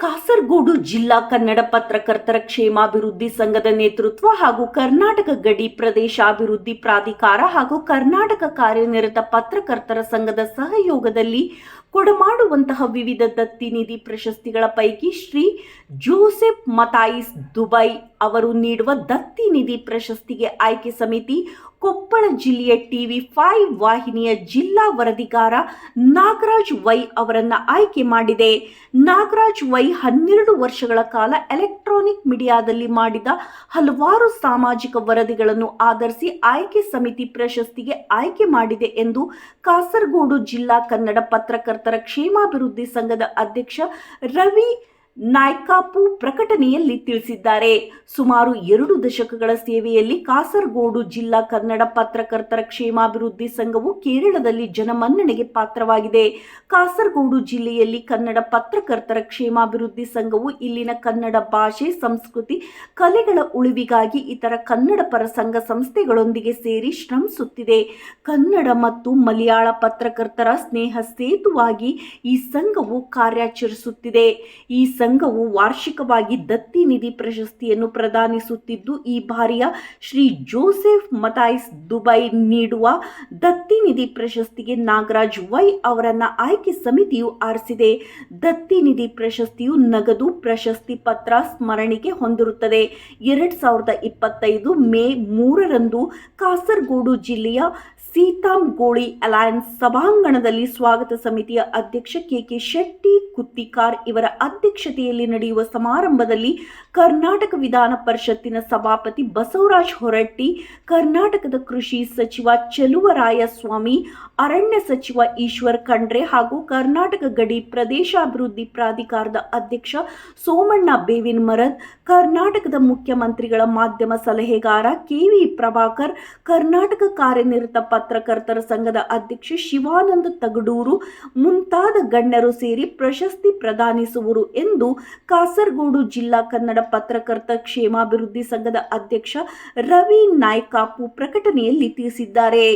ಕಾಸರಗೋಡು ಜಿಲ್ಲಾ ಕನ್ನಡ ಪತ್ರಕರ್ತರ ಕ್ಷೇಮಾಭಿವೃದ್ಧಿ ಸಂಘದ ನೇತೃತ್ವ ಹಾಗೂ ಕರ್ನಾಟಕ ಗಡಿ ಪ್ರದೇಶಾಭಿವೃದ್ಧಿ ಪ್ರಾಧಿಕಾರ ಹಾಗೂ ಕರ್ನಾಟಕ ಕಾರ್ಯನಿರತ ಪತ್ರಕರ್ತರ ಸಂಘದ ಸಹಯೋಗದಲ್ಲಿ ಕೊಡಮಾಡುವಂತಹ ವಿವಿಧ ದತ್ತಿ ನಿಧಿ ಪ್ರಶಸ್ತಿಗಳ ಪೈಕಿ ಶ್ರೀ ಜೋಸೆಫ್ ಮತಾಯಿಸ್ ದುಬೈ ಅವರು ನೀಡುವ ದತ್ತಿ ನಿಧಿ ಪ್ರಶಸ್ತಿಗೆ ಆಯ್ಕೆ ಸಮಿತಿ, ಕೊಪ್ಪಳ ಜಿಲ್ಲೆಯ ಟಿವಿ ಫೈವ್ ವಾಹಿನಿಯ ಜಿಲ್ಲಾ ವರದಿಗಾರ ನಾಗರಾಜ್ ವೈ ಅವರನ್ನ ಆಯ್ಕೆ ಮಾಡಿದೆ. ನಾಗರಾಜ್ ವೈ ಹನ್ನೆರಡು ವರ್ಷಗಳ ಕಾಲ ಎಲೆಕ್ಟ್ರಾನಿಕ್ ಮೀಡಿಯಾದಲ್ಲಿ ಮಾಡಿದ ಹಲವಾರು ಸಾಮಾಜಿಕ ವರದಿಗಳನ್ನು ಆಧರಿಸಿ ಆಯ್ಕೆ ಸಮಿತಿ ಪ್ರಶಸ್ತಿಗೆ ಆಯ್ಕೆ ಮಾಡಿದೆ ಎಂದು ಕಾಸರಗೋಡು ಜಿಲ್ಲಾ ಕನ್ನಡ ಪತ್ರಕರ್ತರ ಕ್ಷೇಮಾಭಿವೃದ್ಧಿ ಸಂಘದ ಅಧ್ಯಕ್ಷ ರವಿ ನಾಯ್ಕಾಪು ಪ್ರಕಟಣೆಯಲ್ಲಿ ತಿಳಿಸಿದ್ದಾರೆ. ಸುಮಾರು ಎರಡು ದಶಕಗಳ ಸೇವೆಯಲ್ಲಿ ಕಾಸರಗೋಡು ಜಿಲ್ಲಾ ಕನ್ನಡ ಪತ್ರಕರ್ತರ ಕ್ಷೇಮಾಭಿವೃದ್ಧಿ ಸಂಘವು ಕೇರಳದಲ್ಲಿ ಜನಮನ್ನಣೆಗೆ ಪಾತ್ರವಾಗಿದೆ. ಕಾಸರಗೋಡು ಜಿಲ್ಲೆಯಲ್ಲಿ ಕನ್ನಡ ಪತ್ರಕರ್ತರ ಕ್ಷೇಮಾಭಿವೃದ್ಧಿ ಸಂಘವು ಇಲ್ಲಿನ ಕನ್ನಡ ಭಾಷೆ, ಸಂಸ್ಕೃತಿ, ಕಲೆಗಳ ಉಳಿವಿಗಾಗಿ ಇತರ ಕನ್ನಡ ಪರ ಸಂಘ ಸಂಸ್ಥೆಗಳೊಂದಿಗೆ ಸೇರಿ ಶ್ರಮಿಸುತ್ತಿದೆ ಕನ್ನಡ ಮತ್ತು ಮಲಯಾಳ ಪತ್ರಕರ್ತರ ಸ್ನೇಹ ಸೇತುವಾಗಿ ಈ ಸಂಘವು ಕಾರ್ಯಾಚರಿಸುತ್ತಿದೆ. ಈ ಸಂಘವು ವಾರ್ಷಿಕವಾಗಿ ದತ್ತಿ ನಿಧಿ ಪ್ರಶಸ್ತಿಯನ್ನು ಪ್ರದಾನಿಸುತ್ತಿದ್ದು, ಈ ಬಾರಿಯ ಶ್ರೀ ಜೋಸೆಫ್ ಮತಾಯ್ಸ್ ದುಬೈ ನೀಡುವ ದತ್ತಿ ನಿಧಿ ಪ್ರಶಸ್ತಿಗೆ ನಾಗರಾಜ್ ವೈ ಅವರನ್ನ ಆಯ್ಕೆ ಸಮಿತಿಯು ಆರಿಸಿದೆ. ದತ್ತಿ ನಿಧಿ ಪ್ರಶಸ್ತಿಯು ನಗದು ಪ್ರಶಸ್ತಿ ಪತ್ರ ಸ್ಮರಣಿಕೆ ಹೊಂದಿರುತ್ತದೆ. ಎರಡ್ ಸಾವಿರದ ಇಪ್ಪತ್ತೈದು ಮೇ ಮೂರರಂದು ಕಾಸರಗೋಡು ಜಿಲ್ಲೆಯ ಸೀತಾಂಗೋಳಿ ಅಲಯನ್ಸ್ ಸಭಾಂಗಣದಲ್ಲಿ ಸ್ವಾಗತ ಸಮಿತಿಯ ಅಧ್ಯಕ್ಷ ಕೆಕೆ ಶೆಟ್ಟಿ ಕುತ್ತಿಕಾರ್ ಇವರ ಅಧ್ಯಕ್ಷತೆಯಲ್ಲಿ ನಡೆಯುವ ಸಮಾರಂಭದಲ್ಲಿ ಕರ್ನಾಟಕ ವಿಧಾನ ಪರಿಷತ್ತಿನ ಸಭಾಪತಿ ಬಸವರಾಜ್ ಹೊರಟ್ಟಿ, ಕರ್ನಾಟಕದ ಕೃಷಿ ಸಚಿವ ಸ್ವಾಮಿ ಅರಣ್ಯ ಸಚಿವ ಈಶ್ವರ್ ಖಂಡ್ರೆ ಹಾಗೂ ಕರ್ನಾಟಕ ಗಡಿ ಪ್ರದೇಶಾಭಿವೃದ್ಧಿ ಪ್ರಾಧಿಕಾರದ ಅಧ್ಯಕ್ಷ ಸೋಮಣ್ಣ ಬೇವಿನ್ ಮರದ್, ಕರ್ನಾಟಕದ ಮುಖ್ಯಮಂತ್ರಿಗಳ ಮಾಧ್ಯಮ ಸಲಹೆಗಾರ ಕೆವಿ ಪ್ರಭಾಕರ್, ಕರ್ನಾಟಕ ಕಾರ್ಯನಿರತ ಪತ್ರಕರ್ತರ ಸಂಘದ ಅಧ್ಯಕ್ಷ ಶಿವಾನಂದ ತಗಡೂರು, ಮುಂತಾದ ಗಣ್ಯರು ಸೇರಿ ಪ್ರಶಸ್ತಿ ಪ್ರದಾನಿಸುವರು ಎಂದು ಕಾಸರಗೋಡು ಜಿಲ್ಲಾ ಕನ್ನಡ ಪತ್ರಕರ್ತ ಕ್ಷೇಮಾಭಿವೃದ್ಧಿ ಸಂಘದ ಅಧ್ಯಕ್ಷ ರವಿ ನಾಯ್ಕಾಪು ಪ್ರಕಟಣೆಯಲ್ಲಿ ತಿಳಿಸಿದ್ದಾರೆ.